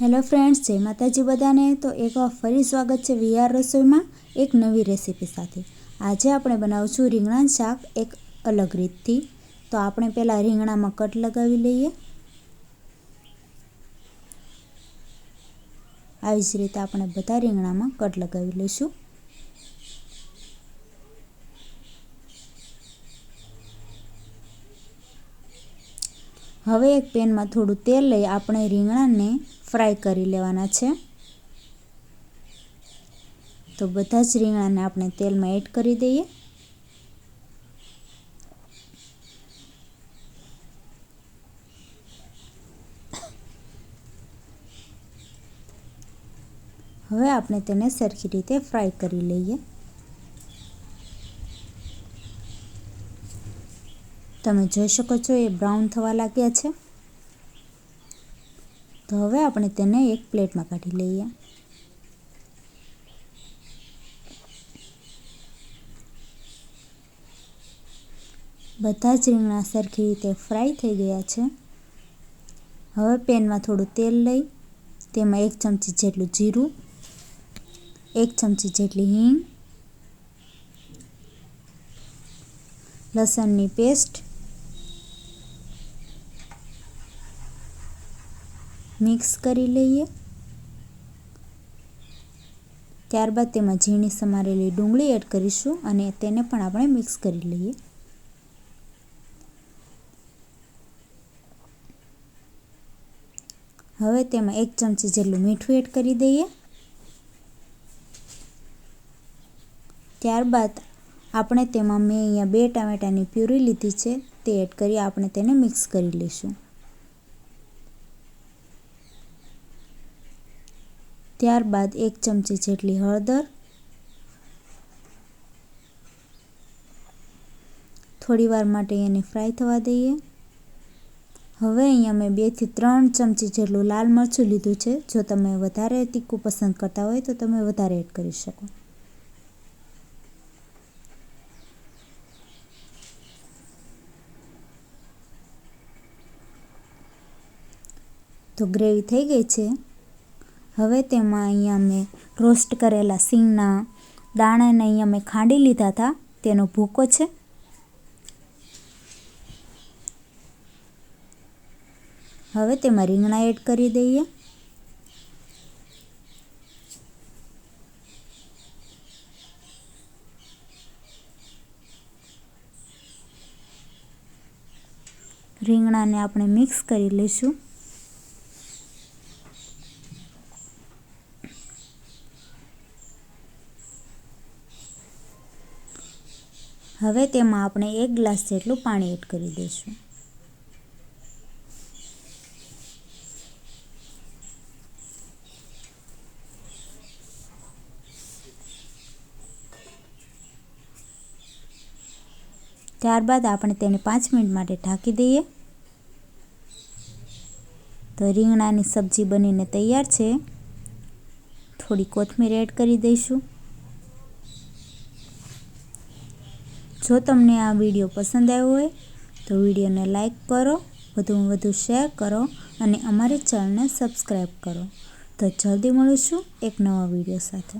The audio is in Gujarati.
હેલો ફ્રેન્ડ્સ, જય માતાજી બધાને. તો એકવાર ફરી સ્વાગત છે વીઆર રસોઈમાં એક નવી રેસીપી સાથે. આજે આપણે બનાવશું રીંગણાનું શાક એક અલગ રીતથી. તો આપણે પહેલાં રીંગણામાં કટ લગાવી લઈએ. આવી જ રીતે આપણે બધા રીંગણામાં કટ લગાવી લઈશું. હવે એક પેનમાં થોડું તેલ લઈ આપણે રીંગણાને ફ્રાય કરી લેવાના છે. તો બધા જ રીંગણાને આપણે તેલમાં એડ કરી દઈએ. હવે આપણે તેને સરખી રીતે ફ્રાય કરી લઈએ. તમે જોઈ શકો છો એ બ્રાઉન થવા લાગ્યા છે. તો હવે આપણે તેને એક પ્લેટમાં કાઢી લઈએ. બધા જ રીંગણા સરખી રીતે ફ્રાય થઈ ગયા છે. હવે પેનમાં થોડું તેલ લઈ, તેમાં એક ચમચી જેટલું જીરું, એક ચમચી જેટલી હિંગ, લસણની પેસ્ટ મિક્સ કરી લઈએ. ત્યારબાદ તેમાં ઝીણી સમારેલી ડુંગળી એડ કરીશું અને તેને પણ આપણે મિક્સ કરી લઈએ. હવે તેમાં એક ચમચી જેટલું મીઠું એડ કરી દઈએ. ત્યારબાદ આપણે તેમાં મેં અહીંયા બે ટામેટાની પ્યુરી લીધી છે, તે એડ કરી આપણે તેને મિક્સ કરી લઈશું. ત્યારબાદ એક ચમચી જેટલી હળદર, થોડી વાર માટે એને ફ્રાય થવા દઈએ. હવે અહીંયા મેં બેથી ત્રણ ચમચી જેટલું લાલ મરચું લીધું છે. જો તમે વધારે તીખું પસંદ કરતા હોય તો તમે વધારે એડ કરી શકો. તો ગ્રેવી થઈ ગઈ છે. હવે તેમાં અહીંયા મેં રોસ્ટ કરેલા સિંગના દાણાને અહીંયા મેં ખાંડી લીધા હતા. તેનો ભૂકો છે. હવે તેમાં રીંગણા એડ કરી દઈએ. રીંગણાને આપણે મિક્સ કરી લઈશું. હવે તેમાં આપણે એક ગ્લાસ જેટલું પાણી એડ કરી દઈશું. ત્યારબાદ આપણે તેને પાંચ મિનિટ માટે ઢાંકી દઈએ. તો રીંગણાની સબ્જી બનીને તૈયાર છે. થોડી કોથમીર એડ કરી દઈશું. જો તમને આ વીડિયો પસંદ આવ્યો હોય, તો વિડીયોને લાઇક કરો, વધુમાં વધુ શેર કરો અને અમારી ચેનલને સબસ્ક્રાઈબ કરો. તો જલ્દી મળીશું એક નવા વીડિયો સાથે.